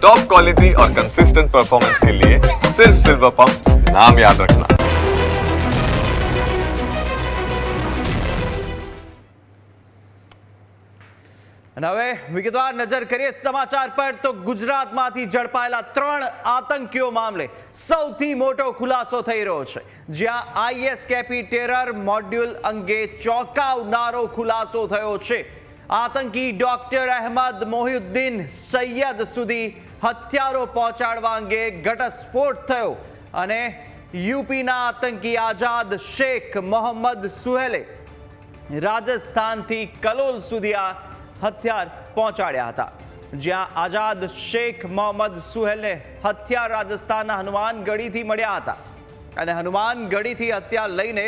Top quality और consistent performance के लिए सिर्फ सिल्वर पंप नाम याद रखना અને હવે વિગતવાર નજર કરીએ સમાચાર પર તો ગુજરાતમાંથી ઝડપાયેલા ત્રણ આતંકીઓ મામલે સૌથી મોટો ખુલાસો થઈ રહ્યો છે જ્યાં આઈએસ કેપી ટેરર મોડ્યુલ અંગે ચોંકાવનારો ખુલાસો થયો છે આતંકી ડોક્ટર અહેમદ મોહિઉદ્દીન સૈયદ સુધી હથિયારો પહોંચાડવા અંગે ઘટસ્ફોટ થયો અને યુપીના આતંકી આઝાદ શેખ મોહમ્મદ સુહેલે રાજસ્થાનથી કલોલ સુધી આ હથિયાર પહોંચાડ્યા હતા. જ્યાં આઝાદ શેખ મોહમ્મદ સુહેલને હથિયાર રાજસ્થાનના હનુમાનગઢીથી મળ્યા હતા અને હનુમાનગઢીથી હથિયાર લઈને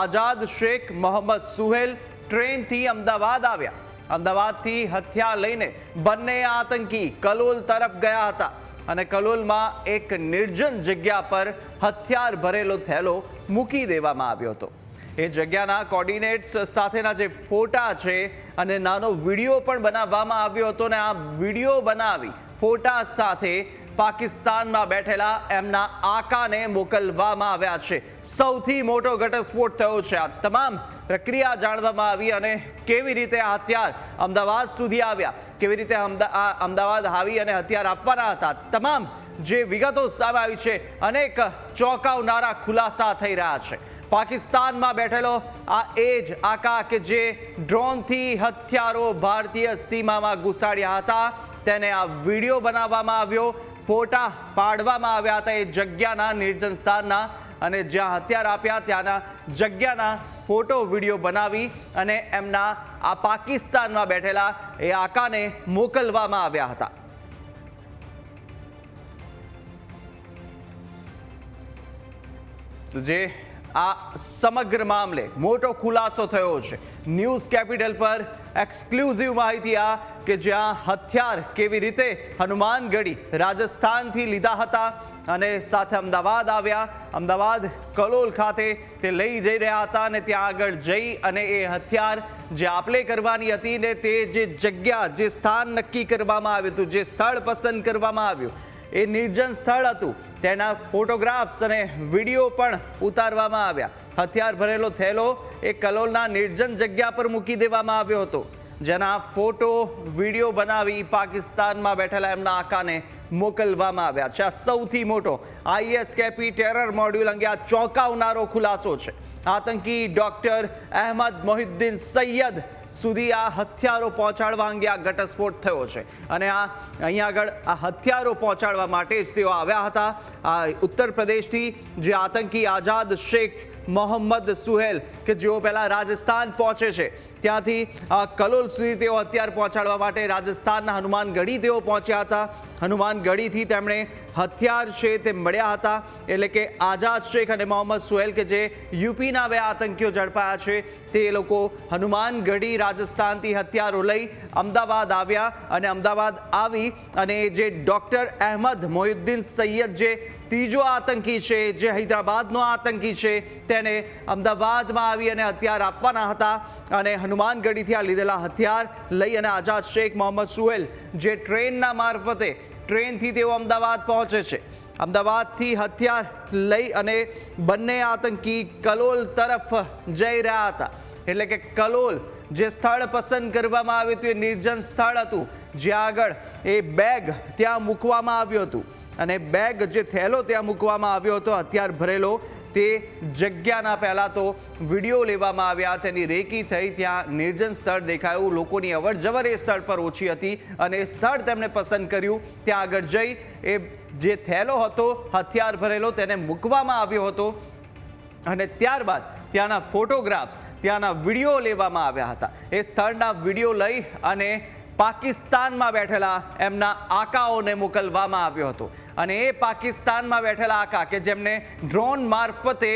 આઝાદ શેખ મોહમ્મદ સુહેલ ટ્રેનથી અમદાવાદ આવ્યા. અમદાવાદથી હથિયાર લઈને બંને આતંકી કલોલ તરફ ગયા હતા અને કલોલમાં એક નિર્જન જગ્યા પર હથિયાર ભરેલો થેલો મૂકી દેવામાં આવ્યો હતો. એ જગ્યાના કોર્ડિનેટ્સ સાથેના જે ફોટા છે અને નાનો વીડિયો પણ બનાવવામાં આવ્યો હતો ને આ વીડિયો બનાવી ફોટા સાથે પાકિસ્તાનમાં બેઠેલા એમના આકાને મોકલવામાં આવ્યા છે. સૌથી મોટો ઘટસ્ફોટ થયો છે. આ તમામ પ્રક્રિયા જાણવામાં આવી અને કેવી રીતે આ હથિયાર અમદાવાદ સુધી આવ્યા, કેવી રીતે અમદાવાદ આવી અને હથિયાર આપવાના હતા, તમામ જે વિગતો સામે આવી છે, અનેક ચોંકાવનારા ખુલાસા થઈ રહ્યા છે. પાકિસ્તાનમાં બેઠેલો આ એ જ આકા કે જે ડ્રોનથી હથિયારો ભારતીય સીમામાં ઘુસાડ્યા હતા, તેને આ વીડિયો બનાવવામાં આવ્યો, ફોટા પાડવામાં આવ્યા હતા એ જગ્યાના નિર્જન સ્થાનના અને જ્યાં હથિયાર આપ્યા ત્યાંના જગ્યાના ફોટો, વીડિયો બનાવી અને એમના આ પાકિસ્તાનમાં બેઠેલા એ આકાને મોકલવામાં આવ્યા હતા. જે આ સમગ્ર મામલે મોટો ખુલાસો થયો છે. ન્યૂઝ કેપિટલ પર એક્સક્લુઝિવ માહિતી આ કે જ્યાં હથિયાર કેવી રીતે હનુમાનગઢી રાજસ્થાનથી લીધા હતા અને સાથે અમદાવાદ આવ્યા. અમદાવાદ કલોલ ખાતે તે લઈ જઈ રહ્યા હતા અને ત્યાં આગળ જઈ અને એ હથિયાર જે આપલે કરવાની હતી ને તે જે જગ્યા, જે સ્થાન નક્કી કરવામાં આવ્યું હતું, જે સ્થળ પસંદ કરવામાં આવ્યું, એ નિર્જન સ્થળ હતું. તેના ફોટોગ્રાફ્સ અને વીડિયો પણ ઉતારવામાં આવ્યા. હથિયાર ભરેલો થેલો એ કલોલના નિર્જન જગ્યા પર મૂકી દેવામાં આવ્યો હતો. જેના ફોટો, વીડિયો બનાવી પાકિસ્તાનમાં બેઠેલા એમના આકાને મોકલવામાં આવ્યા છે. આ સૌથી મોટો આઈએસ કેપી ટેરર મોડ્યુલ અંગે આ ચોંકાવનારો ખુલાસો છે. આતંકી ડોક્ટર અહેમદ મોહિદ્દીન સૈયદ સુધી આ હથિયારો પહોંચાડવા અંગે આ ઘટસ્ફોટ થયો છે. અને આ, અહીંયા આગળ આ હથિયારો પહોંચાડવા માટે જ તેઓ આવ્યા હતા. આ ઉત્તર પ્રદેશથી જે આતંકી આઝાદ શેખ મોહમ્મદ સુહેલ, કે જેઓ પહેલાં રાજસ્થાન પહોંચે છે ત્યાંથી કલોલ સુધી તેઓ હથિયાર પહોંચાડવા માટે રાજસ્થાનના હનુમાનગઢી તેઓ પહોંચ્યા હતા. હનુમાનગઢીથી તેમણે હથિયાર છે તે મળ્યા હતા. એટલે કે આઝાદ શેખ અને મોહમ્મદ સુહેલ કે જે યુપીના બે આતંકીઓ ઝડપાયા છે, તે લોકો હનુમાનગઢી રાજસ્થાનથી હથિયારો લઈ અમદાવાદ આવ્યા અને અમદાવાદ આવી અને જે ડૉક્ટર અહેમદ મોહિદ્દીન સૈયદ જે ત્રીજો આતંકી છે, જે હૈદરાબાદનો આતંકી છે, તેને અમદાવાદમાં આવી અને હથિયાર આપવાના હતા અને હનુમાનગઢીથી આ લીધેલા હથિયાર લઈ અને આઝાદ શેખ મોહમ્મદ સુહેલ જે ટ્રેનના મારફતે ટ્રેનથી તેઓ અમદાવાદ પહોંચે છે. અમદાવાદથી હથિયાર લઈ અને બંને આતંકી કલોલ તરફ જઈ રહ્યા હતા. એટલે કે કલોલ જે સ્થળ પસંદ કરવામાં આવ્યું હતું, એ નિર્જન સ્થળ હતું, જ્યાં આગળ એ બેગ ત્યાં મૂકવામાં આવ્યું હતું. અને બેગ જે થેલો ત્યાં મૂકવામાં આવ્યો હતો, હથિયાર ભરેલો તે જગ્યાના પહેલાં તો વીડિયો લેવામાં આવ્યા, તેની રેકી થઈ, ત્યાં નિર્જન સ્થળ દેખાયું, લોકોની અવર જવર એ સ્થળ પર ઓછી હતી અને એ સ્થળ તેમણે પસંદ કર્યું. ત્યાં આગળ જઈ એ જે થેલો હતો, હથિયાર ભરેલો, તેને મૂકવામાં આવ્યો હતો. અને ત્યારબાદ ત્યાંના ફોટોગ્રાફ્સ, ત્યાંના વીડિયો લેવામાં આવ્યા હતા. એ સ્થળના વીડિયો લઈ અને પાકિસ્તાનમાં બેઠેલા એમના આકાઓને મોકલવામાં આવ્યો હતો. અને એ પાકિસ્તાનમાં બેઠેલા આકા કે જેમને ડ્રોન મારફતે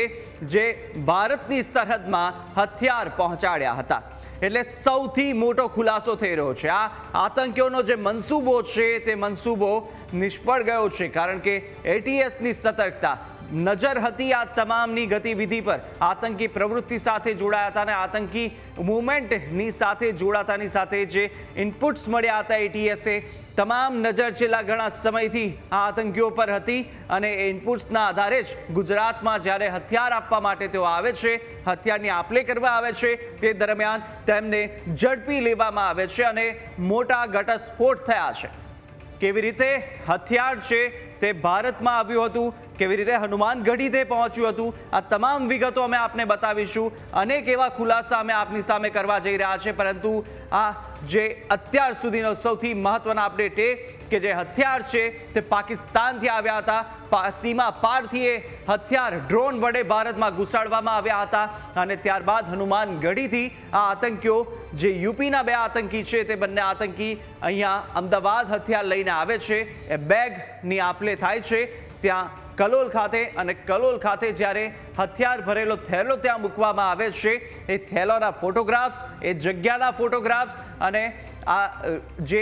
જે ભારતની સરહદમાં હથિયાર પહોંચાડ્યા હતા. એટલે સૌથી મોટો ખુલાસો થઈ રહ્યો છે. આ આતંકીઓનો જે મનસૂબો છે તે મનસૂબો નિષ્ફળ ગયો છે. કારણ કે એટીએસની સતર્કતા નજર હતી આ તમામની ગતિવિધિ પર. આતંકી પ્રવૃત્તિ સાથે જોડાયા હતા અને આતંકી મુવમેન્ટની સાથે જોડાતાની સાથે જે ઇનપુટ્સ મળ્યા હતા એટીએસે તમામ નજર છેલ્લા ઘણા સમયથી આ આતંકીઓ પર હતી અને ઇનપુટ્સના આધારે જ ગુજરાતમાં જ્યારે હથિયાર આપવા માટે તેઓ આવે છે, હથિયારની આપલે કરવા આવે છે, તે દરમિયાન તેમને ઝડપી લેવામાં આવે છે અને મોટા ઘટસ્ફોટ થયા છે. કેવી રીતે હથિયાર છે તે ભારતમાં આવ્યું હતું કેવી રીતે હનુમાનગઢી તે પહોંચ્યું હતું? આ તમામ વિગતો અમે આપને બતાવીશું. અનેક એવા ખુલાસા અમે આપની સામે કરવા જઈ રહ્યા છે, પરંતુ આ જે અત્યાર સુધીનો સૌથી મહત્વના અપડેટ એ કે જે હથિયાર છે તે પાકિસ્તાનથી આવ્યા હતા. સીમા પારથી એ હથિયાર ડ્રોન વડે ભારતમાં ઘુસાડવામાં આવ્યા હતા અને ત્યારબાદ હનુમાનગઢીથી આ આતંકીઓ, જે યુપીના બે આતંકી છે તે બંને આતંકી અહીંયા અમદાવાદ હથિયાર લઈને આવે છે. એ બેગની આપલે થાય છે. ત્યાં કલોલ ખાતે અને કલોલ ખાતે જ્યારે હથિયાર ભરેલો થેલો ત્યાં મૂકવામાં આવે છે. એ થેલોના ફોટોગ્રાફ્સ, એ જગ્યાના ફોટોગ્રાફ્સ અને આ જે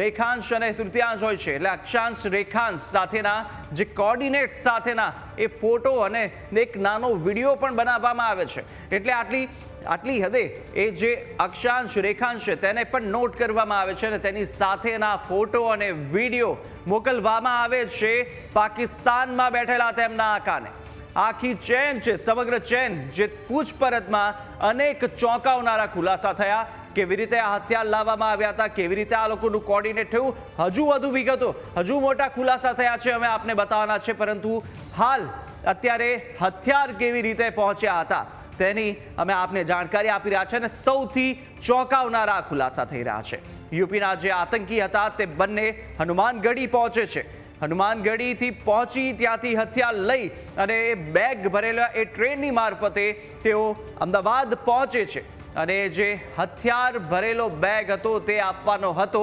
રેખાંશ અને તૃતીયાંશ હોય છે, એટલે અક્ષાંશ રેખાંશ સાથેના, જે કોર્ડિનેટ સાથેના એ ફોટો અને એક નાનો વીડિયો પણ બનાવવામાં આવે છે. એટલે આટલી આટલી હદે એ જે અક્ષાંશ રેખાંશ છે, તેને પણ નોટ કરવામાં આવે છે અને તેની સાથેના ફોટો અને વીડિયો મોકલવામાં આવે છે. પાકિસ્તાનમાં બેઠેલા તેમના આકાને. આખી ચેન છે, સમગ્ર ચેન જે પૂછપરછમાં અનેક ચોંકાવનારા ખુલાસા થયા. કેવી રીતે આ હથિયાર લાવવામાં આવ્યા હતા? કેવી રીતે આ લોકોનું કોર્ડિનેટ થયું? હજુ વધુ વિગતો, હજુ મોટા ખુલાસા થયા છે, અમે આપને બતાવવાના છે, પરંતુ હાલ અત્યારે હથિયાર કેવી રીતે પહોંચ્યા હતા તેની અમે આપને જાણકારી આપી રહ્યા છે અને સૌથી ચોંકાવનારા ખુલાસા થઈ રહ્યા છે. યુપીના જે આતંકી હતા તે બંને હનુમાનગઢી પહોંચે છે. હનુમાનગઢીથી પહોંચી ત્યાંથી હથિયાર લઈ અને એ બેગ ભરેલા એ ટ્રેનની મારફતે તેઓ અમદાવાદ પહોંચે છે. અને જે હથિયાર ભરેલો બેગ હતો તે આપવાનો હતો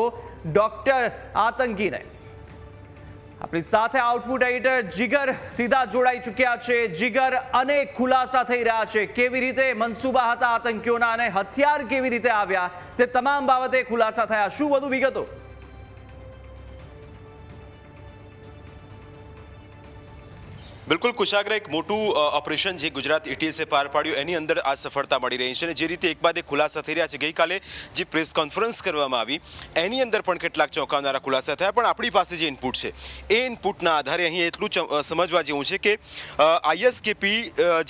ડોક્ટર આતંકીને. આપણી સાથે આઉટપુટ એડિટર જીગર સીધા જોડાઈ ચૂક્યા છે. જીગર અનેક ખુલાસા થઈ રહ્યા છે. કેવી રીતે મનસુબા હતા આતંકીઓના અને હથિયાર કેવી રીતે આવ્યા તે તમામ બાબતે ખુલાસા થયા. શું વધુ વિગતો? બિલકુલ કુશાગ્ર એક મોટું ઓપરેશન જે ગુજરાત એટીએસે પાર પાડ્યું, એની અંદર આ સફળતા મળી રહી છે અને જે રીતે એક બાદ એક ખુલાસા થઈ રહ્યા છે, ગઈકાલે જે પ્રેસ કોન્ફરન્સ કરવામાં આવી, એની અંદર પણ કેટલાક ચોંકાવનારા ખુલાસા થયા, પણ આપણી પાસે જે ઇનપુટ છે, એ ઇનપુટના આધારે અહીં એટલું સમજવા જેવું છે કે આઈએસકેપી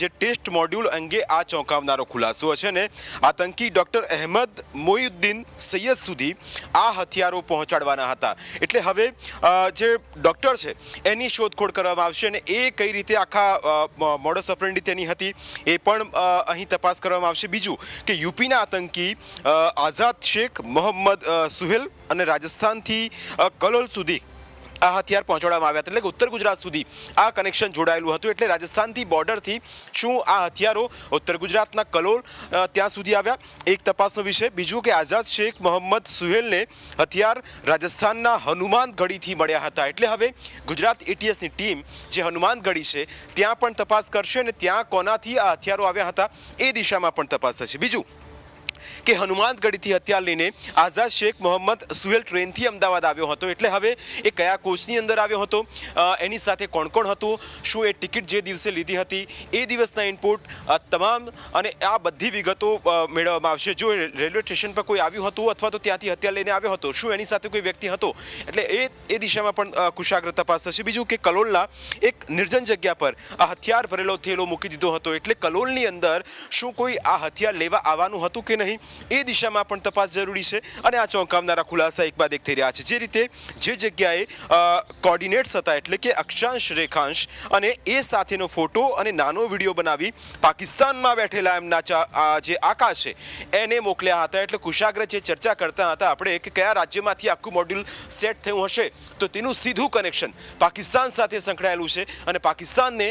જે ટેસ્ટ મોડ્યુલ અંગે આ ચોંકાવનારો ખુલાસો છે ને આતંકી ડૉક્ટર અહેમદ મોયુદ્દીન સૈયદ સુધી આ હથિયારો પહોંચાડવાના હતા. એટલે હવે જે ડૉક્ટર છે, એની શોધખોળ કરવામાં આવશે અને એ કઈ રીતે આખા મોડસ ઓપરેન્ડી તેની હતી એ પણ અહીં તપાસ કરવામાં આવશે. બીજું કે યુપીના આતંકી આઝાદ શેખ મોહમ્મદ સુહેલ અને રાજસ્થાનથી કલોલ સુધી આ હથિયાર પહોંચાડવામાં આવ્યા એટલે ઉત્તર ગુજરાત સુધી આ કનેક્શન જોડાયેલું હતું. એટલે રાજસ્થાનથી બોર્ડરથી શું આ હથિયારો ઉત્તર ગુજરાતના કલોલ ત્યાં સુધી આવ્યા. એક તપાસનો વિષય. બીજું કે આઝાદ શેખ મોહમ્મદ સુહેલને હથિયાર રાજસ્થાનના હનુમાનગઢીથી મળ્યા હતા. એટલે હવે ગુજરાત એટીએસની ટીમ જે હનુમાનગઢી છે, ત્યાં પણ તપાસ કરશે અને ત્યાં કોનાથી આ હથિયારો આવ્યા હતા એ દિશામાં પણ તપાસ થશે. બીજું કે હનુમાનગઢીથી હથિયાર લઈને આઝાદ શેખ મોહમ્મદ સુહેલ ટ્રેનથી અમદાવાદ આવ્યો હતો. એટલે હવે એ કયા કોચની અંદર આવ્યો હતો? એની સાથે કોણ કોણ હતું? શું એ ટિકિટ જે દિવસે લીધી હતી? એ દિવસના ઇનપુટ તમામ અને આ બધી વિગતો મેળવવામાં આવશે. જો રેલવે સ્ટેશન પર કોઈ આવ્યું હતું અથવા તો ત્યાંથી હત્યા લઈને આવ્યો હતો, શું એની સાથે કોઈ વ્યક્તિ હતો? એટલે એ એ દિશામાં પણ કુશાગ્ર તપાસ થશે. બીજું કે કલોલના એક નિર્જન જગ્યા પર આ હથિયાર ભરેલો થેલો મૂકી દીધો હતો. એટલે કલોલની અંદર શું કોઈ આ હથિયાર લેવા આવવાનું હતું કે નહીં. એ દિશામાં પણ તપાસ જરૂરી છે અને આ ચોંકાવનારા ખુલાસા એક બાદ એક થઈ રહ્યા છે. જે રીતે જે જગ્યાએ કોર્ડિનેટ્સ હતા એટલે કે અક્ષાંશ, રેખાંશ અને એ સાથેનો ફોટો અને નાનો વીડિયો બનાવી પાકિસ્તાનમાં બેઠેલા એમના જે આકાશ છે, એને મોકલ્યા હતા. એટલે કુશાગ્ર જે ચર્ચા કરતા હતા, આપણે કે કયા રાજ્યમાંથી આખું મોડ્યુલ સેટ થયું હશે, તો તેનું સીધું કનેક્શન પાકિસ્તાન સાથે સંકળાયેલું છે અને પાકિસ્તાનને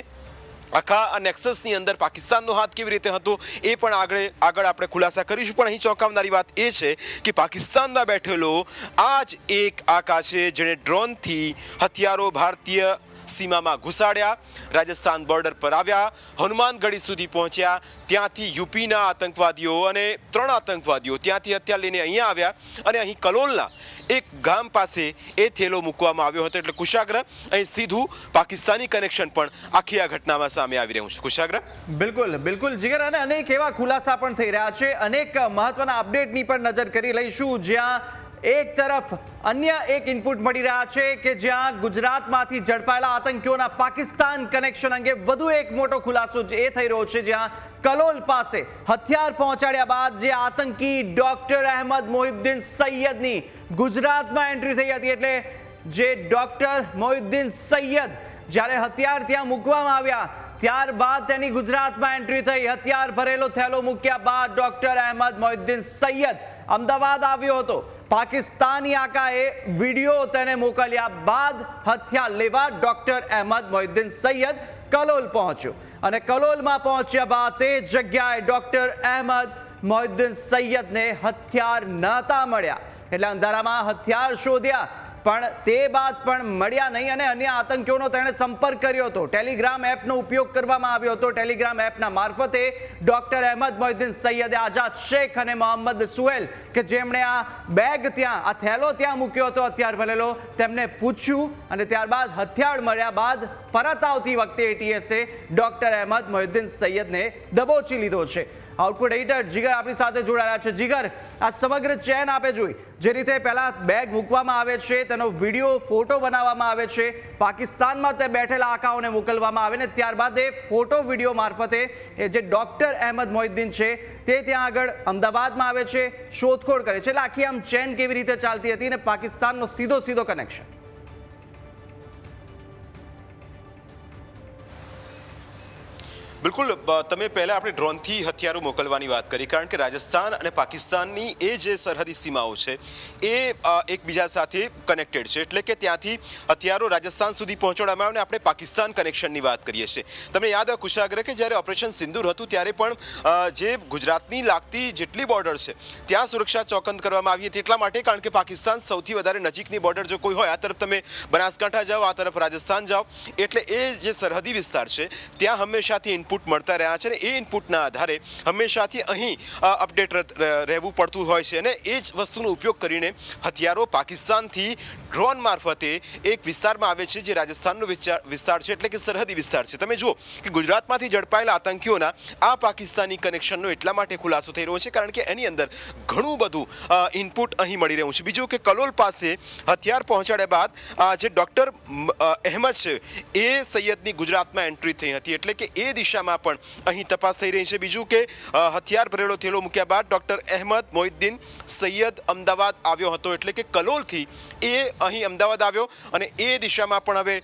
આખા આ નેક્સસની અંદર પાકિસ્તાનનો હાથ કેવી રીતે હતો એ પણ આગળ આગળ આપણે ખુલાસા કરીશું. પણ અહીં ચોંકાવનારી વાત એ છે કે પાકિસ્તાનમાં બેઠેલો આ જ એક આકા છે જેણે ડ્રોનથી હથિયારો ભારતીય સીમામાં ઘુસાડ્યા, રાજસ્થાન બોર્ડર પર આવ્યા, હનુમાનગઢી સુધી પહોંચ્યા. ત્યાંથી યુપીના આતંકવાદીઓ અને ત્રણ આતંકવાદીઓ ત્યાંથી હથિયાર લઈને અહીંયા આવ્યા અને અહીં કલોલના એક ગામ પાસે એ થેલો મૂકવામાં આવ્યો હતો. એટલે કુશાગ્ર અહીં સીધું પાકિસ્તાની કનેક્શન પણ આખી આ ઘટનામાં સામે આવી રહ્યું છે. કુશાગ્ર? બિલકુલ બિલકુલ. જીગર, અને અનેક એવા ખુલાસા પણ થઈ રહ્યા છે. અનેક મહત્વના અપડેટની પણ નજર કરી લઈશું. જ્યાં એક તરફ અન્ય એક ઇનપુટ મળી રહ્યા છે કે જ્યાં ગુજરાતમાંથી ઝડપાયેલા આતંકીઓના પાકિસ્તાન કનેક્શન અંગે વધુ એક મોટો ખુલાસો એ થઈ રહ્યો છે, જ્યાં કલોલ પાસે હથિયાર પહોંચાડ્યા બાદ જે આતંકી ડોક્ટર અહેમદ મોહિદ્દીન સૈયદની ગુજરાતમાં એન્ટ્રી થઈ હતી એટલે જે ડોક્ટર મોહિદ્દીન સૈયદ જ્યારે હથિયાર ત્યાં મૂકવામાં આવ્યા ત્યારબાદ તેની ગુજરાતમાં એન્ટ્રી થઈ. હથિયાર ભરેલો થેલો મૂક્યા બાદ ડોક્ટર અહેમદ મોહિદ્દીન સૈયદ અમદાવાદ આવ્યો હતો. પાકિસ્તાની આકાએ વીડિયો તેને મોકલ્યા બાદ હથિયાર લેવા ડોક્ટર અહેમદ મોહિદ્દીન સૈયદ કલોલ પહોંચ્યો. અને કલોલમાં પહોંચ્યા બાદ તે જગ્યાએ ડોક્ટર અહેમદ મોહિદ્દીન સૈયદને હથિયાર નહોતા મળ્યા. એટલે અંધારામાં હથિયાર શોધ્યા. પણ તે બાદ પણ મળ્યા નહીં અને અન્ય આતંકીઓનો તેણે સંપર્ક કર્યો હતો. ટેલિગ્રામ એપનો ઉપયોગ કરવામાં આવ્યો હતો. ટેલિગ્રામ એપના મારફતે ડોક્ટર અહેમદ મોહિદ્દીન સૈયદે આઝાદ શેખ અને મોહમ્મદ સુહેલ, કે જેમણે આ બેગ ત્યાં, આ થેલો ત્યાં મૂક્યો હતો હથિયાર ભરેલો તેમને પૂછ્યું અને ત્યારબાદ હથિયાર મળ્યા બાદ પરત આવતી વખતે એટીએસે ડોક્ટર અહેમદ મોહિદ્દીન સૈયદને દબોચી લીધો છે. આઉટપુટ એડિટર જીગર આપણી સાથે જોડાયેલા છે. જીગર, આ સમગ્ર ચેન આપે જોઈ. જે રીતે પહેલા બેગ મૂકવામાં આવે છે, તેનો વીડિયો, ફોટો બનાવવામાં આવે છે. પાકિસ્તાનમાં તે બેઠેલા આકાઓને મોકલવામાં આવે ને ત્યારબાદ એ ફોટો વીડિયો મારફતે એ જે ડોક્ટર અહેમદ મોહિદ્દીન છે, તે ત્યાં આગળ અમદાવાદમાં આવે છે, શોધખોળ કરે છે. એટલે આખી આમ ચેન કેવી રીતે ચાલતી હતી અને પાકિસ્તાનનો સીધો સીધો કનેક્શન? બિલકુલ તમે પહેલાં આપણે ડ્રોનથી હથિયારો મોકલવાની વાત કરી, કારણ કે રાજસ્થાન અને પાકિસ્તાનની એ જે સરહદી સીમાઓ છે, એ એકબીજા સાથે કનેક્ટેડ છે. એટલે કે ત્યાંથી હથિયારો રાજસ્થાન સુધી પહોંચાડવામાં આવે અને આપણે પાકિસ્તાન કનેક્શનની વાત કરીએ છીએ. તમને યાદ હોય કુશાગ્ર કે જ્યારે ઓપરેશન સિંદૂર હતું, ત્યારે પણ જે ગુજરાતની લાગતી જેટલી બોર્ડર છે, ત્યાં સુરક્ષા ચોકંદ કરવામાં આવી હતી. એટલા માટે કારણ કે પાકિસ્તાન સૌથી વધારે નજીકની બોર્ડર જો કોઈ હોય, આ તરફ તમે બનાસકાંઠા જાઓ, આ તરફ રાજસ્થાન જાઓ, એટલે એ જે સરહદી વિસ્તાર છે, ત્યાં હંમેશાથી ઇનપુટ મળતા રહ્યા છે અને એ ઇનપુટના આધારે હંમેશાથી અહીં અપડેટ રહેવું પડતું હોય છે અને એ જ વસ્તુનો ઉપયોગ કરીને હથિયારો પાકિસ્તાનથી ડ્રોન મારફતે એક વિસ્તારમાં આવે છે જે રાજસ્થાનનો વિસ્તાર છે, એટલે કે સરહદી વિસ્તાર છે. તમે જુઓ કે ગુજરાતમાંથી ઝડપાયેલા આતંકીઓના આ પાકિસ્તાની કનેક્શનનો એટલા માટે ખુલાસો થઈ રહ્યો છે કારણ કે એની અંદર ઘણું બધું ઇનપુટ અહીં મળી રહ્યું છે. બીજું કે કલોલ પાસે હથિયાર પહોંચાડ્યા બાદ જે ડૉક્ટર અહેમદ છે, એ સૈયદની ગુજરાતમાં એન્ટ્રી થઈ હતી. એટલે કે એ દિશામાં પણ અહીં તપાસ થઈ રહી છે. બીજું કે હથિયાર ભરેલો થેલો મૂક્યા બાદ ડોક્ટર અહેમદ મોહિદ્દીન સૈયદ અમદાવાદ આવ્યો હતો. એટલે કે કલોલથી એ અહીં અમદાવાદ આવ્યો અને એ દિશામાં પણ હવે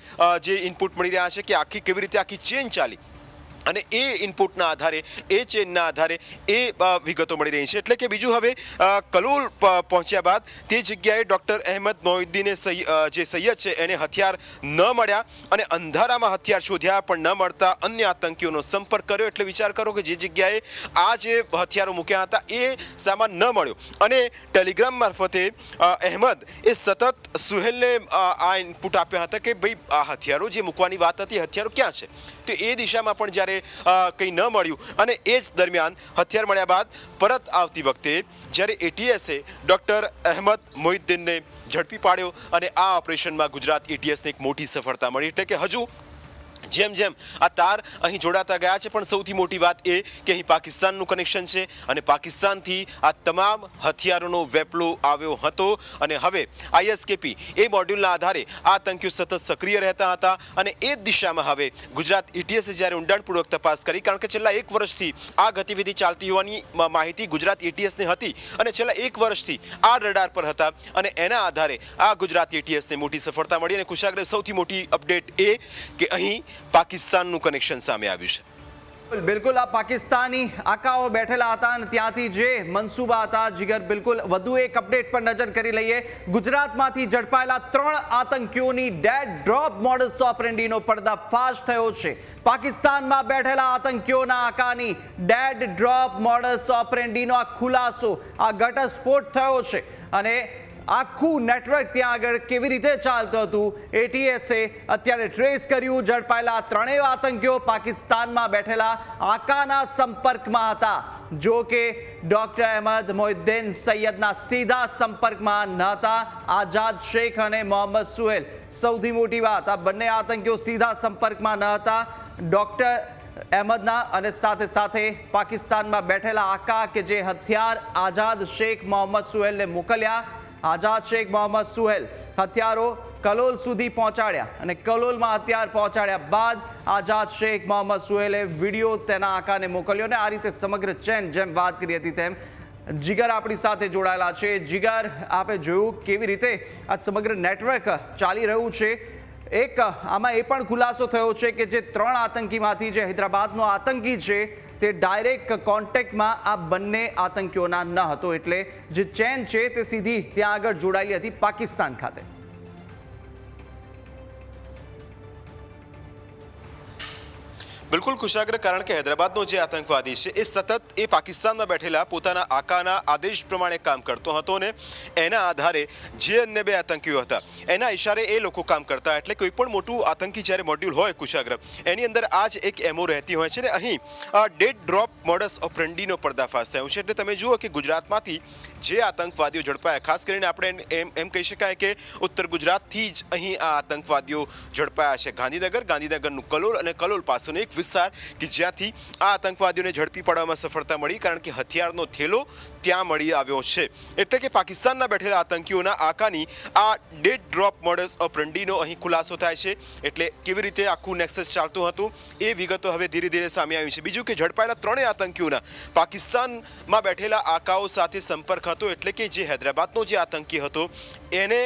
જે ઇનપુટ મળી રહ્યા છે કે આખી કેવી રીતે આખી ચેન ચાલી. અને એ ઇનપુટના આધારે, એ ચેનના આધારે એ વિગતો મળી રહી છે. એટલે કે બીજું હવે કલોલ પહોંચ્યા બાદ તે જગ્યાએ ડૉક્ટર અહેમદ મોહિદ્દીને જે સૈયદ છે એને હથિયાર ન મળ્યા અને અંધારામાં હથિયાર શોધ્યા પણ ન મળતા અન્ય આતંકીઓનો સંપર્ક કર્યો. એટલે વિચાર કરો કે જે જગ્યાએ આ જે હથિયારો મૂક્યા હતા એ સામાન ન મળ્યો. અને ટેલિગ્રામ મારફતે અહેમદ એ સતત સુહેલને આ ઇનપુટ આપ્યા હતા કે ભાઈ આ હથિયારો જે મૂકવાની વાત હતી, હથિયારો ક્યાં છે? તો એ દિશામાં પણ જ્યારે કંઈ ન મળ્યું. અને એ જ દરમિયાન હથિયાર મળ્યા બાદ પરત આવતી વખતે જ્યારે એટીએસે ડૉક્ટર અહેમદ મોહિદ્દીનને ઝડપી પાડ્યો અને આ ઓપરેશનમાં ગુજરાત એટીએસને એક મોટી સફળતા મળી. એટલે કે હજુ જેમ જેમ આ તાર અહીં જોડાતા ગયા છે, પણ સૌથી મોટી વાત એ કે અહીં પાકિસ્તાનનું કનેક્શન છે અને પાકિસ્તાનથી આ તમામ હથિયારોનો વેપલો આવ્યો હતો અને હવે આઈએસકેપી એ મોડ્યુલના આધારે આતંકીઓ સતત સક્રિય રહેતા હતા અને એ જ દિશામાં હવે ગુજરાત ઈટીએસે જ્યારે ઊંડાણપૂર્વક તપાસ કરી, કારણ કે છેલ્લા એક વર્ષથી આ ગતિવિધિ ચાલતી હોવાની માહિતી ગુજરાત ઈટીએસને હતી અને છેલ્લા એક વર્ષથી આ રડાર પર હતા અને એના આધારે આ ગુજરાત એટીએસને મોટી સફળતા મળી અને કુશાગ્રે સૌથી મોટી અપડેટ એ કે અહીં પાકિસ્તાનનું કનેક્શન સામે આવ્યું છે. બિલકુલ આ પાકિસ્તાની આકાઓ બેઠેલા હતા અને ત્યાંથી જે મનસુબા હતા, જીગર બિલકુલ વધુ એક અપડેટ પર નજર કરી લઈએ. ગુજરાતમાંથી ઝડપાયેલા ત્રણ આતંકીઓની ડેડ ડ્રોપ મોડસ ઓપરેન્ડીનો પર્દાફાશ થયો છે. પાકિસ્તાનમાં બેઠેલા આતંકીઓના આકાની ડેડ ડ્રોપ મોડસ ઓપરેન્ડીનો આ ખુલાસો, આ ઘટસ્ફોટ થયો છે. અને આખું નેટવર્ક ત્યાં આગળ કેવી રીતે ચાલતું હતું? એટીએસે અત્યારે ટ્રેસ કર્યું. ઝડપાયેલા ત્રણેય આતંકીઓ પાકિસ્તાનમાં બેઠેલા આકાના સંપર્કમાં હતા. જો કે ડોક્ટર અહેમદ મોહિદ્દીન સૈયદના સીધા સંપર્કમાં ન હતા. આઝાદ શેખ અને મોહમ્મદ સુહેલ. સૌથી મોટી વાત, આ બંને આતંકીઓ સીધા સંપર્કમાં ન હતા. ડોક્ટર અહેમદના અને સાથે સાથે પાકિસ્તાનમાં બેઠેલા આકા કે જે હથિયાર આઝાદ શેખ મોહમ્મદ સુહેલને મોકલ્યા આઝાદ શેખ મોહમ્મદ સુહેલ હથિયારો કલોલ સુધી પહોંચાડ્યા અને કલોલમાં હથિયાર પહોંચાડ્યા બાદ આઝાદ શેખ મોહમ્મદ સુહેલે વીડિયો તેના આકાને મોકલ્યો અને આ રીતે સમગ્ર ચેન જેમ વાત કરી હતી તેમ જીગર આપણી સાથે જોડાયેલા છે. જીગર, આપે જોયું કેવી રીતે આ સમગ્ર નેટવર્ક ચાલી રહ્યું છે. એક, આમાં એ પણ ખુલાસો થયો છે કે જે ત્રણ આતંકીમાંથી જે હૈદરાબાદનો આતંકી છે તે ડાયરેક્ટ કોન્ટેક્ટમાં આ બંને આતંકીઓના ન હતો, એટલે જે ચેન છે તે સીધી ત્યાં આગળ જોડાયેલી હતી પાકિસ્તાન ખાતે. બિલકુલ કુશાગ્ર, કારણ કે હૈદરાબાદનો જે આતંકવાદી છે, એ સતત એ પાકિસ્તાનમાં બેઠેલા પોતાના આકાના આદેશ પ્રમાણે કામ કરતો હતો ને એના આધારે જે અન્ય બે આતંકીઓ હતા, એના ઇશારે એ લોકો કામ કરતા. એટલે કોઈ પણ મોટું આતંકી જ્યારે મોડ્યુલ હોય કુશાગ્ર, એની અંદર આ જ એક એમો રહેતી હોય છે ને અહીં ડેડ ડ્રોપ મોડસ ઓફ્રન્ડીનો પર્દાફાશ થયો છે. એટલે તમે જુઓ કે ગુજરાતમાંથી જે આતંકવાદીઓ ઝડપાયા. ખાસ કરીને આપણે એમ એમ કહી શકાય કે ઉત્તર ગુજરાતથી જ અહીં આ આતંકવાદીઓ ઝડપાયા છે. ગાંધીનગર, ગાંધીનગરનું કલોલ અને કલોલ પાસેનો એક વિસ્તાર કે જ્યાંથી આ આતંકવાદીઓને ઝડપી પાડવામાં સફળતા મળી કારણ કે હથિયારનો થેલો ત્યાં મળી આવ્યો છે. એટલે કે પાકિસ્તાનના બેઠેલા આતંકીઓના આકાની આ ડેડ ડ્રોપ મોડલ્સ ઓફ રંડીનો અહીં ખુલાસો થાય છે. એટલે કેવી રીતે આખું નેક્સસ ચાલતું હતું એ વિગતો હવે ધીરે ધીરે સામે આવી છે. બીજું કે ઝડપાયેલા ત્રણેય આતંકીઓના પાકિસ્તાનમાં બેઠેલા આકાઓ સાથે સંપર્ક હતો એટલે કે જે હૈદરાબાદનો જે આતંકી હતો, એને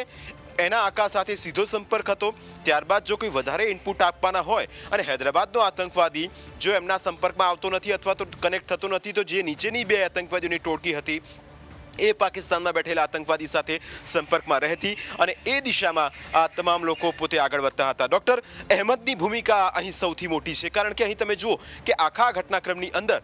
એના આકા સાથે સીધો સંપર્ક હતો. ત્યારબાદ જો કોઈ વધારે ઇનપુટ આપવાના હોય અને હૈદરાબાદનો આતંકવાદી જો એમના સંપર્કમાં આવતો નથી અથવા તો કનેક્ટ થતો નથી, તો જે નીચેની બે આતંકવાદીઓની ટોળકી હતી એ પાકિસ્તાનમાં બેઠેલા આતંકવાદી સાથે સંપર્કમાં રહેતી અને એ દિશામાં આ તમામ લોકો પોતે આગળ વધતા હતા. ડૉક્ટર અહેમદની ભૂમિકા અહીં સૌથી મોટી છે, કારણ કે અહીં તમે જુઓ કે આખા ઘટનાક્રમની અંદર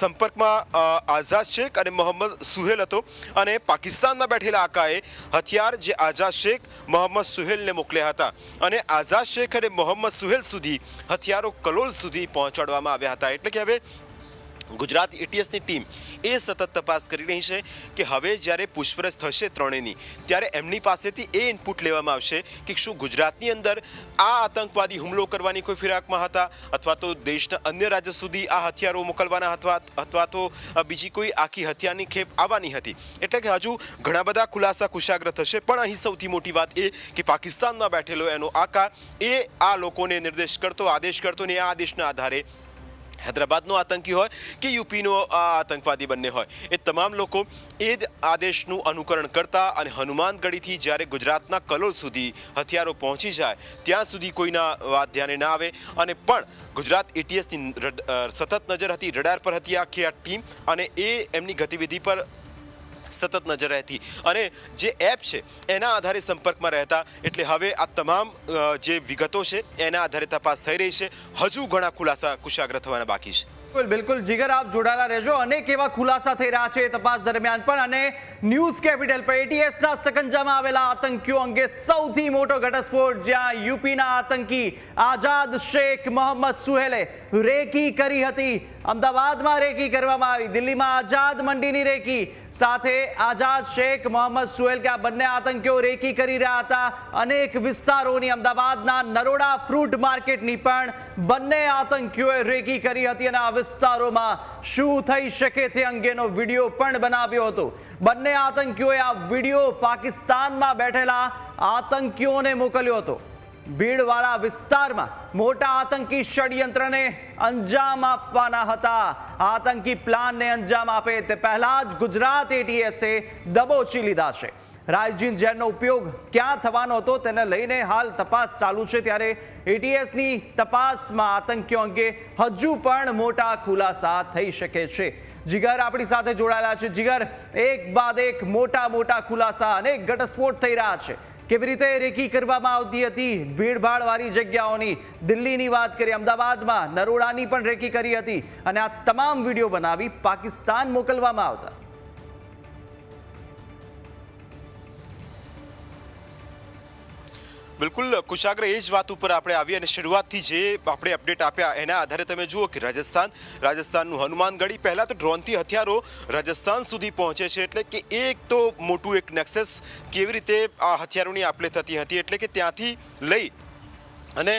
સંપર્કમાં આઝાદ શેખ અને મોહમ્મદ સુહેલ હતો અને પાકિસ્તાનમાં બેઠેલા આકાએ હથિયાર જે આઝાદ શેખ, મોહમ્મદ સુહેલને મોકલ્યા હતા અને આઝાદ શેખ અને મોહમ્મદ સુહેલ સુધી હથિયારો કલોલ સુધી પહોંચાડવામાં આવ્યા હતા. એટલે કે હવે ગુજરાત એટીએસની ટીમ એ સતત તપાસ કરી રહી છે કે હવે જ્યારે પૂછપરછ થશે ત્રણેયની, ત્યારે એમની પાસેથી એ ઇનપુટ લેવામાં આવશે કે શું ગુજરાતની અંદર આ આતંકવાદી હુમલો કરવાની કોઈ ફિરાકમાં હતા અથવા તો દેશના અન્ય રાજ્ય સુધી આ હથિયારો મોકલવાના અથવા અથવા તો બીજી કોઈ આખી હથિયારની ખેપ આવવાની હતી. એટલે કે હજુ ઘણા બધા ખુલાસા કુશાગ્ર થશે, પણ અહીં સૌથી મોટી વાત એ કે પાકિસ્તાનમાં બેઠેલો એનો આકા એ આ લોકોને નિર્દેશ કરતો, આદેશ કરતો ને આ આદેશના આધારે હૈદરાબાદનો આતંકી હોય કે યુપીનો આતંકવાદી બંને હોય. એ તમામ લોકો એ જ આદેશનું અનુકરણ કરતા અને હનુમાનગઢીથી જ્યારે ગુજરાતના કલોલ સુધી હથિયારો પહોંચી જાય, ત્યાં સુધી કોઈના વાત ધ્યાને ના આવે. અને પણ ગુજરાત એટીએસની સતત નજર હતી, રડાર પર હતી આખી આ ટીમ અને એ એમની ગતિવિધિ પર સતત નજર રહેતી. અને જે એપ છે, એના આધારે સંપર્કમાં રહેતા. એટલે હવે આ તમામ જે વિગતો છે, એના આધારે તપાસ થઈ રહી છે. હજુ ઘણા ખુલાસા કુશાગ્ર થવાના બાકી છે. બિલકુલ જીગર, આપ જોડાયેલા રહેજો. અનેક એવા ખુલાસા થઈ રહ્યા છે તપાસ દરમિયાન પણ. અને ન્યૂઝ કેપિટલ પર એટીએસના સકંજામાં આવેલા આતંકીઓ અંગે સૌથી મોટો ઘટસ્ફોટ જ્યાં યુપીના આતંકી આઝાદ શેખ મોહમ્મદ સુહેલે રેકી કરી હતી. અમદાવાદમાં રેકી કરવામાં આવી. દિલ્હીમાં આઝાદ મંડીની રેકી. સાથે આઝાદ શેખ મોહમ્મદ સુહેલ કે આ બંને આતંકીઓ રેકી કરી રહ્યા હતા. અનેક વિસ્તારોની અમદાવાદના નરોડા ફ્રૂટ માર્કેટની પણ બંને આતંકીઓએ રેકી કરી હતી અને વિસ્તારોમાં શું થઈ શકે તે અંગેનો વીડિયો પણ બનાવ્યો હતો. બંને આતંકીઓએ આ વીડિયો પાકિસ્તાનમાં બેઠેલા આતંકીઓને મોકલ્યો હતો. ભીડવાળા વિસ્તારમાં મોટા આતંકી ષડયંત્રને અંજામ આપવાના હતા. આતંકી પ્લાનને અંજામ આપે તે પહેલા જ ગુજરાત એટીએસે દબોચી લીધા છે. રાયજીન ઝેરનો ઉપયોગ ક્યાં થવાનો હતો તેને લઈને હાલ તપાસ ચાલુ છે ત્યારે એટીએસની તપાસમાં આતંકીઓ અંગે હજુ પણ મોટા ખુલાસા થઈ શકે છે. જીગર આપણી સાથે જોડાયેલા છે. જીગર, એક બાદ એક મોટા મોટા ખુલાસા અનેક ઘટસ્ફોટ થઈ રહ્યા છે. કેવી રીતે રેકી કરવામાં આવતી હતી? ભીડભાડ વાળી જગ્યાઓની દિલ્હીની વાત કરીએ. અમદાવાદમાં નરોડાની પણ રેકી કરી હતી અને આ તમામ વીડિયો બનાવી પાકિસ્તાન મોકલવામાં આવતા. બિલકુલ, કુશાગ્ર એ જ વાત ઉપર આપણે આવી અને શરૂઆતથી જે આપણે અપડેટ આપ્યા એના આધારે તમે જુઓ કે રાજસ્થાન, રાજસ્થાનનું હનુમાનગઢી પહેલાં તો ડ્રોનથી હથિયારો રાજસ્થાન સુધી પહોંચે છે. એટલે કે એક તો મોટું એક નેક્સેસ કેવી રીતે આ હથિયારોની આપલે થતી હતી, એટલે કે ત્યાંથી લઈ અને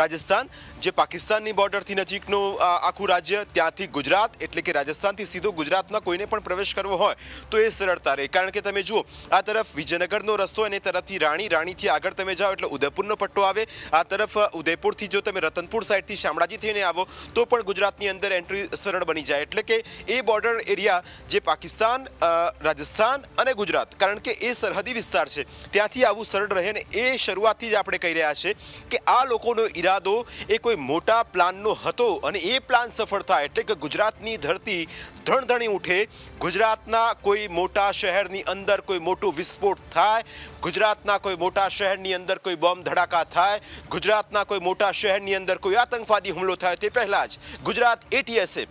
રાજસ્થાન જે પાકિસ્તાનની બોર્ડરથી નજીકનું આખું રાજ્ય, ત્યાંથી ગુજરાત, એટલે કે રાજસ્થાનથી સીધો ગુજરાતમાં કોઈને પણ પ્રવેશ કરવો હોય, તો એ સરળતા રહે. કારણ કે તમે જુઓ, આ તરફ વિજયનગરનો રસ્તો અને તરફથી રાણી, રાણીથી આગળ તમે જાઓ, એટલે ઉદયપુરનો પટ્ટો આવે. આ તરફ ઉદયપુરથી જો તમે રતનપુર સાઈડથી શામળાજી થઈને આવો, તો પણ ગુજરાતની અંદર એન્ટ્રી સરળ બની જાય. એટલે કે એ બોર્ડર એરિયા જે પાકિસ્તાન રાજસ્થાન અને ગુજરાત, કારણ કે એ સરહદી વિસ્તાર છે, ત્યાંથી આવું સરળ રહે ને એ શરૂઆતથી જ આપણે કહી રહ્યા છે કે આ લોકોનો ઈરાદો એ કોઈ મોટા પ્લાનનો હતો અને એ પ્લાન સફળ થાય એટલે કે ગુજરાતની ધરતી ધણધણી ઉઠે, ગુજરાતના કોઈ મોટા શહેરની અંદર કોઈ મોટું વિસ્ફોટ થાય, ગુજરાતના કોઈ મોટા શહેરની અંદર કોઈ બોમ્બ ધડાકા થાય, ગુજરાતના કોઈ મોટા શહેરની અંદર કોઈ આતંકવાદી હુમલો થાય તે પહેલાં જ ગુજરાત એટીએસે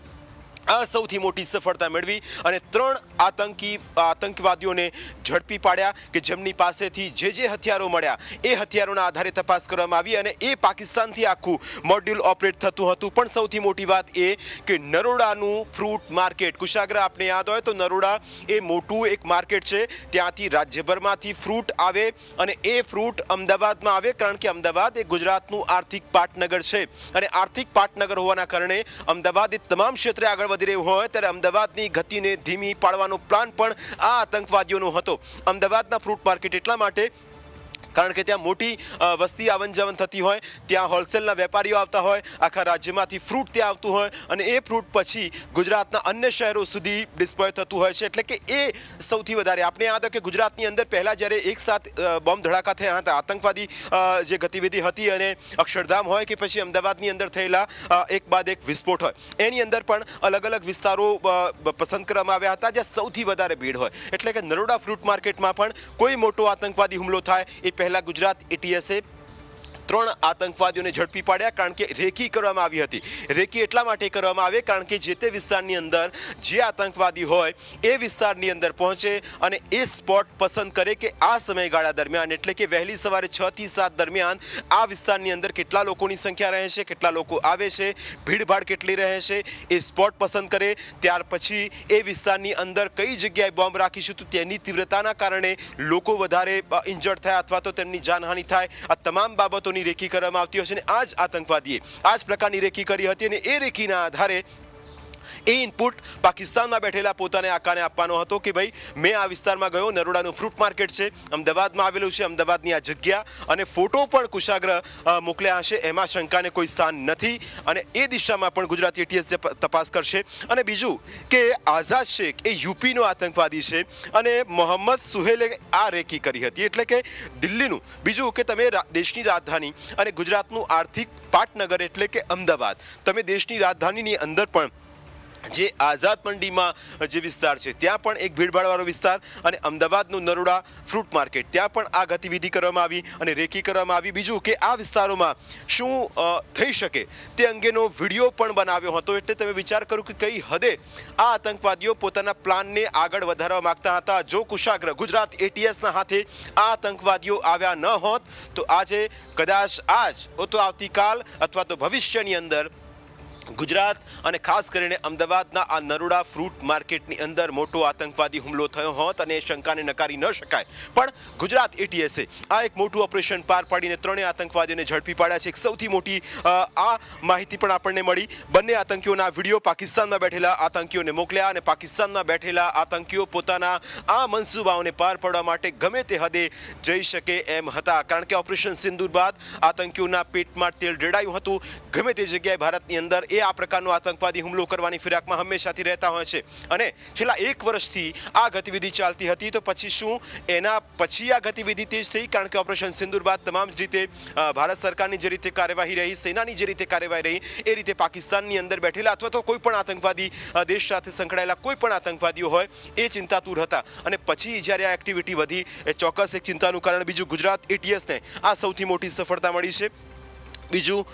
આ સૌથી મોટી સફળતા મેળવી અને ત્રણ આતંકી, આતંકવાદીઓને ઝડપી પાડ્યા કે જેમની પાસેથી જે જે હથિયારો મળ્યા એ હથિયારોના આધારે તપાસ કરવામાં આવી અને એ પાકિસ્તાનથી આખું મોડ્યુલ ઓપરેટ થતું હતું. પણ સૌથી મોટી વાત એ કે નરોડાનું ફ્રૂટ માર્કેટ, કુશાગ્રા આપને યાદ હોય તો નરોડા એ મોટું એક માર્કેટ છે. ત્યાંથી રાજ્યભરમાંથી ફ્રૂટ આવે અને એ ફ્રૂટ અમદાવાદમાં આવે કારણ કે અમદાવાદ એ ગુજરાતનું આર્થિક પાટનગર છે. અને આર્થિક પાટનગર હોવાના કારણે અમદાવાદ એ તમામ ક્ષેત્રે આગળ વધી રહ્યું હોય ત્યારે અમદાવાદની ગતિને ધીમી પાડવાનો પ્લાન પણ આ આતંકવાદીઓનો હતો. અમદાવાદના ફ્રૂટ માર્કેટ એટલા માટે કારણ કે ત્યાં મોટી વસ્તી આવન જાવન થતી હોય, ત્યાં હોલસેલના વેપારીઓ આવતા હોય, આખા રાજ્યમાંથી ફ્રૂટ ત્યાં આવતું હોય અને એ ફ્રૂટ પછી ગુજરાતના અન્ય શહેરો સુધી ડિસ્પોય થતું હોય છે. એટલે કે એ સૌથી વધારે. આપણે યાદ કે ગુજરાતની અંદર પહેલાં જ્યારે એક સાથ બોમ્બ ધડાકા થયા હતા, આતંકવાદી જે ગતિવિધિ હતી અને અક્ષરધામ હોય કે પછી અમદાવાદની અંદર થયેલા એક બાદ એક વિસ્ફોટ હોય, એની અંદર પણ અલગ અલગ વિસ્તારો પસંદ કરવામાં આવ્યા હતા, જ્યાં સૌથી વધારે ભીડ હોય. એટલે કે નરોડા ફ્રૂટ માર્કેટમાં પણ કોઈ મોટો આતંકવાદી હુમલો થાય એ પહેલા ગુજરાત એટીએસે ત્રણ આતંકવાદીઓને ઝડપી પાડ્યા કારણ કે રેકી કરવામાં આવી હતી. રેકી એટલા માટે કરવામાં આવે કારણ કે જે તે વિસ્તારની અંદર જે આતંકવાદી હોય એ વિસ્તારની અંદર પહોંચે અને એ સ્પોટ પસંદ કરે કે આ સમયગાળા દરમિયાન એટલે કે વહેલી સવારે છ થી સાત દરમિયાન આ વિસ્તારની અંદર કેટલા લોકોની સંખ્યા રહે છે, કેટલા લોકો આવે છે, ભીડભાડ કેટલી રહે છે, એ સ્પોટ પસંદ કરે. ત્યાર પછી એ વિસ્તારની અંદર કઈ જગ્યાએ બોમ્બ રાખીશું તો તેની તીવ્રતાના કારણે લોકો વધારે ઇન્જર્ડ થાય અથવા તો તેમની જાનહાનિ થાય. આ તમામ રેકી કરવામાં આવતી હોય છે અને આ જ આતંકવાદીએ આ જ પ્રકારની રેકી કરી હતી અને એ રેકીના આધારે એ ઇનપુટ પાકિસ્તાનમાં બેઠેલા પોતાને આકાને આપવાનો હતો કે ભાઈ, મેં આ વિસ્તારમાં ગયો, નરોડાનું ફ્રૂટ માર્કેટ છે, અમદાવાદમાં આવેલું છે, અમદાવાદની આ જગ્યા, અને ફોટો પણ કુશાગ્ર મોકલ્યા હશે, એમાં શંકાને કોઈ સ્થાન નથી, અને એ દિશામાં પણ ગુજરાત એટીએસ તપાસ કરશે. અને બીજું કે આઝાદ શેખ એ યુપીનો આતંકવાદી છે, અને મોહમ્મદ સુહેલે આ રેકી કરી હતી. એટલે કે દિલ્હીનું. બીજું કે તમે દેશની રાજધાની અને ગુજરાતનું આર્થિક પાટનગર એટલે કે અમદાવાદ. તમે દેશની રાજધાનીની અંદર પણ જે આઝાદ મંડીમાં જે વિસ્તાર છે, ત્યાં પણ એક ભીડભાડવાળો વિસ્તાર અને અમદાવાદનું નરોડા ફ્રૂટ માર્કેટ. ત્યાં પણ આ ગતિવિધિ કરવામાં આવી અને રેકી કરવામાં આવી. બીજું કે આ વિસ્તારોમાં શું થઈ શકે તે અંગેનો વીડિયો પણ બનાવ્યો હતો. એટલે તમે વિચાર કરો કે કઈ હદે આ આતંકવાદીઓ પોતાના પ્લાનને આગળ વધારવા માંગતા હતા. જો કુશાગ્ર ગુજરાત એટીએસના હાથે આ આતંકવાદીઓ આવ્યા ન હોત, તો આજે કદાચ આજ તો આવતીકાલ અથવા તો ભવિષ્યની અંદર ગુજરાત અને ખાસ કરીને અમદાવાદના આ નરોડા ફ્રૂટ માર્કેટની અંદર મોટો આતંકવાદી હુમલો થયો હોત અને એ શંકાને નકારી ન શકાય. પણ ગુજરાત એટીએસે આ એક મોટું ઓપરેશન પાર પાડીને ત્રણેય આતંકવાદીઓને ઝડપી પાડ્યા છે. એક સૌથી મોટી આ માહિતી પણ આપણને મળી. બંને આતંકીઓના વીડિયો પાકિસ્તાનમાં બેઠેલા આતંકીઓને મોકલ્યા અને પાકિસ્તાનમાં બેઠેલા આતંકીઓ પોતાના આ મનસૂબાઓને પાર પાડવા માટે ગમે તે હદે જઈ શકે એમ હતા. કારણ કે ઓપરેશન સિંદૂર બાદ આતંકીઓના પેટમાં તેલ રેડાયું હતું. ગમે તે જગ્યાએ ભારતની અંદર એ આ પ્રકારનો આતંકવાદી હુમલો કરવાની ફિરાકમાં હંમેશાથી રહેતા હોય છે. અને છેલ્લા એક વર્ષથી આ ગતિવિધિ ચાલતી હતી, તો પછી શું? એના પછી આ ગતિવિધિ તેજ થઈ, કારણ કે ઓપરેશન સિંદુર બાદ તમામ જ રીતે ભારત સરકારની જે રીતે કાર્યવાહી રહી, સેનાની જે રીતે કાર્યવાહી રહી, એ રીતે પાકિસ્તાનની અંદર બેઠેલા અથવા તો કોઈ પણ આતંકવાદી દેશ સાથે સંકળાયેલા કોઈ પણ આતંકવાદીઓ હોય, એ ચિંતાતુર હતા. અને પછી જ્યારે આ એક્ટિવિટી વધી, એ ચોક્કસ એક ચિંતાનું કારણ બીજું ગુજરાત એટીએસને આ સૌથી મોટી સફળતા મળી છે. બીજું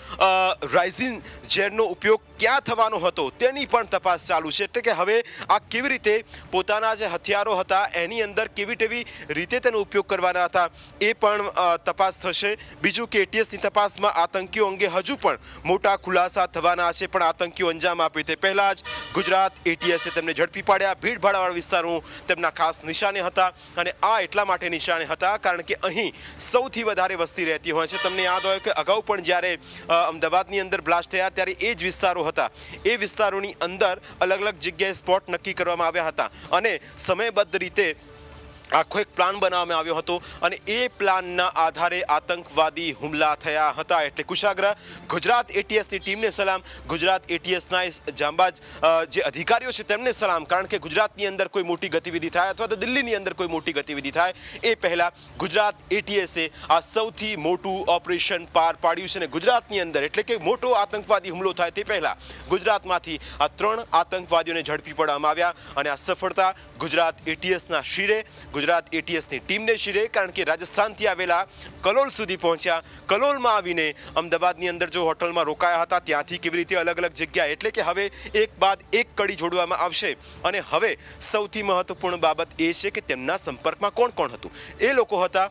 રાઇઝિન ઝેરનો ઉપયોગ ક્યાં થવાનો હતો તેની પણ તપાસ ચાલુ છે. એટલે કે હવે આ કેવી રીતે પોતાના જે હથિયારો હતા એની અંદર કેવી તેવી રીતે તેનો ઉપયોગ કરવાના હતા એ પણ તપાસ થશે. બીજું કે એટીએસની તપાસમાં આતંકીઓ અંગે હજુ પણ મોટા ખુલાસા થવાના છે, પણ આતંકીઓ અંજામ આપે તે પહેલાં જ ગુજરાત એટીએસે તેમને ઝડપી પાડ્યા. ભીડભાડવાળા વિસ્તારો તેમના ખાસ નિશાને હતા અને આ એટલા માટે નિશાને હતા કારણ કે અહીં સૌથી વધારે વસ્તી રહેતી હોય છે. તમને યાદ હોય કે અગાઉ પણ જ્યારે અમદાવાદની અંદર બ્લાસ્ટ થયા ત્યારે એ જ વિસ્તારો હતા. એ વિસ્તારોની અંદર અલગ અલગ જગ્યાએ સ્પોટ નક્કી કરવામાં આવ્યા હતા. અને સમયબદ્ધ રીતે આખો એક પ્લાન બનાવવામાં આવ્યો હતો અને એ પ્લાનના આધારે આતંકવાદી હુમલા થયા હતા. એટલે કુશાગ્ર ગુજરાત એટીએસની ટીમને સલામ. ગુજરાત એટીએસના જાંબાજ જે અધિકારીઓ છે તેમને સલામ. કારણ કે ગુજરાતની અંદર કોઈ મોટી ગતિવિધિ થાય અથવા તો દિલ્હીની અંદર કોઈ મોટી ગતિવિધિ થાય, એ પહેલાં ગુજરાત એટીએસે આ સૌથી મોટું ઓપરેશન પાર પાડ્યું છે અને ગુજરાતની અંદર એટલે કે મોટો આતંકવાદી હુમલો થાય તે પહેલાં ગુજરાતમાંથી આ ત્રણ આતંકવાદીઓને ઝડપી પાડવામાં આવ્યા અને આ સફળતા ગુજરાત એટીએસના શિરે ગુજરાત એટીએસની ટીમને શિરે કારણ કે રાજસ્થાનથી આવેલા કલોલ સુધી પહોંચ્યા. કલોલમાં આવીને અમદાવાદની અંદર જો હોટલમાં રોકાયા હતા, ત્યાંથી કેવી રીતે અલગ અલગ જગ્યા એટલે કે હવે એક બાદ એક કડી જોડવામાં આવશે. અને હવે સૌથી મહત્વપૂર્ણ બાબત એ છે કે તેમના સંપર્કમાં કોણ કોણ હતું? એ લોકો હતા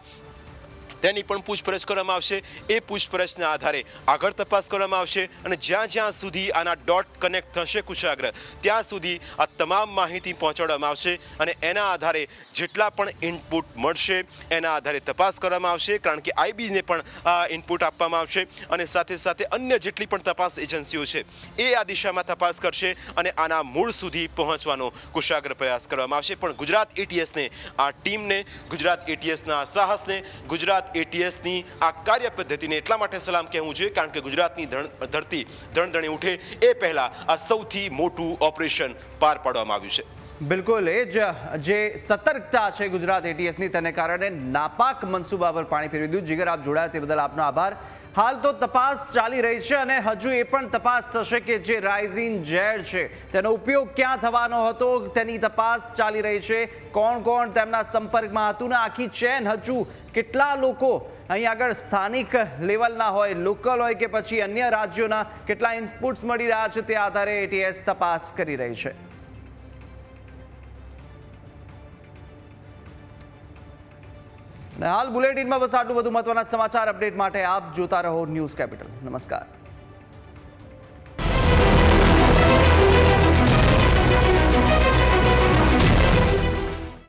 તેની પણ પૂછપરછ કરવામાં આવશે. એ પૂછપરછના આધારે આગળ તપાસ કરવામાં આવશે અને જ્યાં જ્યાં સુધી આના ડોટ કનેક્ટ થશે કુશાગ્ર, ત્યાં સુધી આ તમામ માહિતી પહોંચાડવામાં આવશે અને એના આધારે જેટલા પણ ઇનપુટ મળશે, એના આધારે તપાસ કરવામાં આવશે, કારણ કે આઈબીને પણ આ ઇનપુટ આપવામાં આવશે અને સાથે સાથે અન્ય જેટલી પણ તપાસ એજન્સીઓ છે, એ આ દિશામાં તપાસ કરશે અને આના મૂળ સુધી પહોંચવાનો કુશાગ્ર પ્રયાસ કરવામાં આવશે. પણ ગુજરાત એટીએસને આ ટીમને, ગુજરાત એટીએસના સાહસને, ગુજરાત એટીએસની આ કાર્ય પદ્ધતિને એટલા માટે સલામ કહેવું જોઈએ, કારણ કે ગુજરાતની ધરતી ધણધણી ઉઠે એ પહેલા આ સૌથી મોટું ઓપરેશન પાર પાડવામાં આવ્યું છે. બિલકુલ, એ જ, જે સતર્કતા છે ગુજરાત એટીએસની તેને કારણે નાપાક મનસૂબા પર પાણી ફેરવી દીધું. જીગર, આપ જોડાયા તે બદલ આપનો આભાર. હાલ તો તપાસ ચાલી રહી છે અને હજુ એ પણ તપાસ થશે કે જે રાઇઝિન ઝેર છે, તેનો ઉપયોગ ક્યાં થવાનો હતો, તેની તપાસ ચાલી રહી છે. કોણ કોણ તેમના સંપર્કમાં હતું ને આખી ચેન હજુ કેટલા લોકો અહીં આગળ સ્થાનિક લેવલના હોય, લોકલ હોય કે પછી અન્ય રાજ્યોના કેટલા ઇનપુટ્સ મળી રહ્યા છે તે આધારે એટીએસ તપાસ કરી રહી છે. હાલ બુલેટિનમાં બસ આટલું બધું મહત્વના સમાચાર અપડેટ માટે આપ જોતા રહો ન્યૂઝ કેપિટલ. નમસ્કાર.